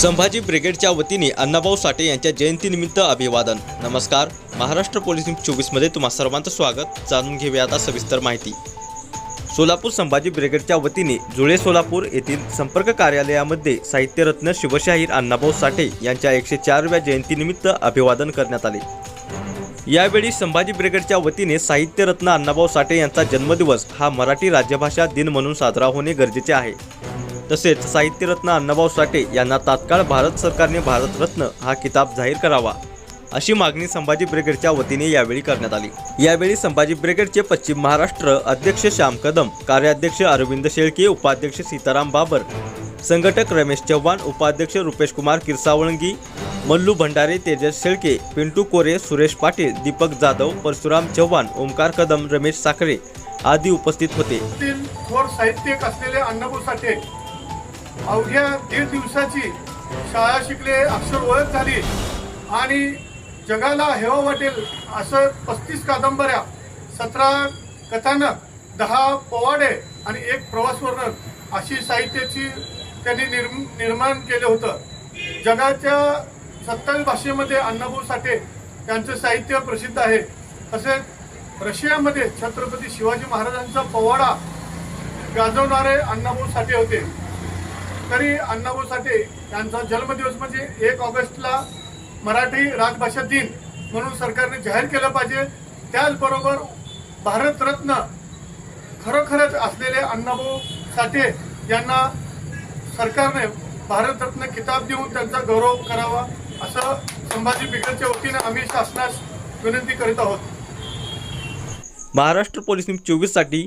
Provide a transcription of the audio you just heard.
संभाजी ब्रिगेडच्या वतीने अण्णाभाऊ साठे यांच्या जयंतीनिमित्त अभिवादन. नमस्कार. महाराष्ट्र पोलीस न्यूज चोवीसमध्ये तुम्हा सर्वांचं स्वागत. जाणून घेऊया आता सविस्तर माहिती. सोलापूर संभाजी ब्रिगेडच्या वतीने जुळे सोलापूर येथील संपर्क कार्यालयामध्ये साहित्यरत्न शिवशाहीर अण्णाभाऊ साठे यांच्या एकशे चारव्या जयंतीनिमित्त अभिवादन करण्यात आले. यावेळी संभाजी ब्रिगेडच्या वतीने साहित्यरत्न अण्णाभाऊ साठे यांचा जन्मदिवस हा मराठी राज्यभाषा दिन म्हणून साजरा होणे गरजेचे आहे. तसेच साहित्यरत्न अण्णाभाऊ साठे यांना तात्काळ भारत सरकारने भारतरत्न हा किताब जाहीर करावा अशी मागणी संभाजी ब्रिगेडच्या वतीने यावेळी करण्यात आली. यावेळी संभाजी ब्रिगेडचे पश्चिम महाराष्ट्र अध्यक्ष श्याम कदम कार्याध्यक्ष अरविंद शेळके उपाध्यक्ष सीताराम बाबर संघटक रमेश चव्हाण उपाध्यक्ष रुपेश कुमार किरसावळंगी मल्लू भंडारे तेजस शेळके पिंटू कोरे सुरेश पाटील दीपक जाधव परशुराम चव्हाण ओंकार कदम रमेश साखरे आदी उपस्थित होते. थोर साहित्यिक असलेले अण्णाभाऊ साठे अवघ्या दीड दिवसाची शाळा शिकले अक्षर ओळख झाली. आणि जगाला हेवा वाटेल असं पस्तीस कादंबऱ्या सतरा कथानक दहा पोवाडे आणि एक प्रवास वर्णन अशी साहित्याची त्यांनी निर्म निर्माण केलं होतं. जगाच्या सत्तावीस भाषेमध्ये अण्णाभाऊ साठे यांचं साहित्य प्रसिद्ध आहे. तसेच रशियामध्ये छत्रपती शिवाजी महाराजांचा पोवाडा गाजवणारे अण्णाभाऊ साठे होते. तरी अण्णाभाऊ साठे यांचा जन्मदिवस म्हणजे एक ऑगस्टला मराठी राजभाषा दिन म्हणून सरकारने जाहीर केलं पाहिजे. त्याचबरोबर भारतरत्न खरोखरच असलेले अण्णाभाऊ साठे यांना सरकारने भारतरत्न किताब देऊन त्यांचा गौरव करावा असं संभाजी ब्रिगेडच्या वतीने आम्ही शासनास विनंती करीत आहोत. महाराष्ट्र पोलीस न्यूज चोवीससाठी